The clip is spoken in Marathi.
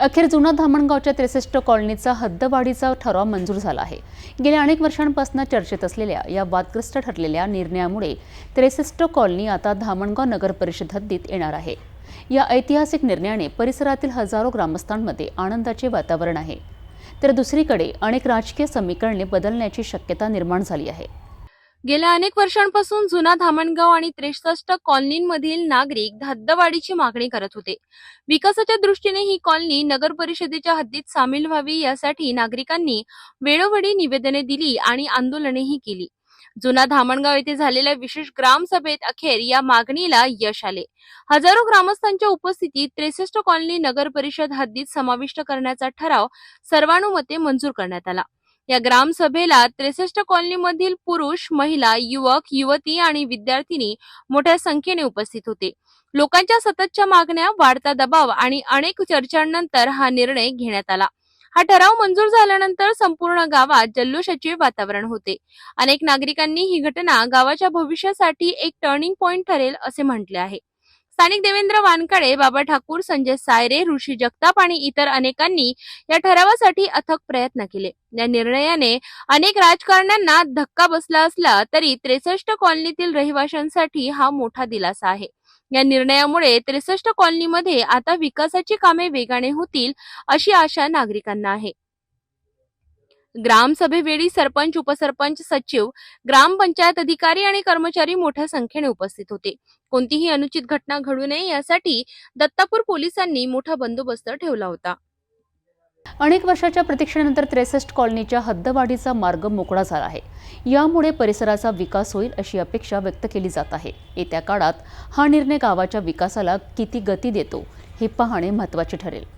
अखेर जुना धामणगावच्या त्रेसष्ट कॉलनीचा हद्दवाढीचा ठराव मंजूर झाला आहे. गेल्या अनेक वर्षांपासून चर्चेत असलेल्या या वादग्रस्त ठरलेल्या निर्णयामुळे त्रेसष्ट कॉलनी आता धामणगाव नगर परिषद हद्दीत येणार आहे. या ऐतिहासिक निर्णयाने परिसरातील हजारो ग्रामस्थांमध्ये आनंदाचे वातावरण आहे. तर दुसरीकडे अनेक राजकीय समीकरणे बदलण्याची शक्यता निर्माण झाली आहे. गेल्या अनेक वर्षांपासून जुना धामणगाव आणि त्रेसष्ट कॉलनीमधील नागरिक हद्दवाढीची मागणी करत होते. विकासाच्या दृष्टीने ही कॉलनी नगर परिषदेच्या हद्दीत सामील व्हावी यासाठी नागरिकांनी वेळोवेळी निवेदने दिली आणि आंदोलनेही केली. जुना धामणगाव येथे झालेल्या विशेष ग्रामसभेत अखेर या मागणीला यश आले. हजारो ग्रामस्थांच्या उपस्थितीत त्रेसष्ट कॉलनी नगर परिषद हद्दीत समाविष्ट करण्याचा ठराव सर्वानुमते मंजूर करण्यात आला. या ग्रामसभेला त्रेसष्ट कॉलनीमधील पुरुष महिला युवक युवती आणि विद्यार्थिनी मोठ्या संख्येने उपस्थित होते. लोकांच्या सततच्या मागण्या वाढता दबाव आणि अनेक चर्चांनंतर हा निर्णय घेण्यात आला. हा ठराव मंजूर झाल्यानंतर संपूर्ण गावात जल्लोषाचे वातावरण होते. अनेक नागरिकांनी ही घटना गावाच्या भविष्यासाठी एक टर्निंग पॉइंट ठरेल असे म्हटले आहे. स्थानिक देवेंद्र वानकडे बाबा ठाकूर संजय सायरे ऋषी जगताप आणि इतर अनेकांनी या ठरावासाठी अथक प्रयत्न केले. या निर्णयाने अनेक राजकारण्यांना धक्का बसला असला तरी त्रेसष्ट कॉलनीतील रहिवाशांसाठी हा मोठा दिलासा आहे. या निर्णयामुळे त्रेसष्ट कॉलनीमध्ये आता विकासाची कामे वेगाने होतील अशी आशा नागरिकांना आहे. ग्रामसभेवेळी सरपंच उपसरपंच सचिव ग्रामपंचायत अधिकारी आणि कर्मचारी मोठ्या संख्येने उपस्थित होते. कोणतीही अनुचित घटना घडू नये यासाठी दत्तापूर पोलिसांनी मोठा बंदोबस्त ठेवला होता. अनेक वर्षाच्या प्रतीक्षेनंतर त्रेसष्ट कॉलनीच्या हद्दवाढीचा मार्ग मोकळा झाला आहे. यामुळे परिसराचा विकास होईल अशी अपेक्षा व्यक्त केली जात आहे. येत्या काळात हा निर्णय गावाच्या विकासाला किती गती देतो हे पाहणे महत्त्वाचे ठरेल.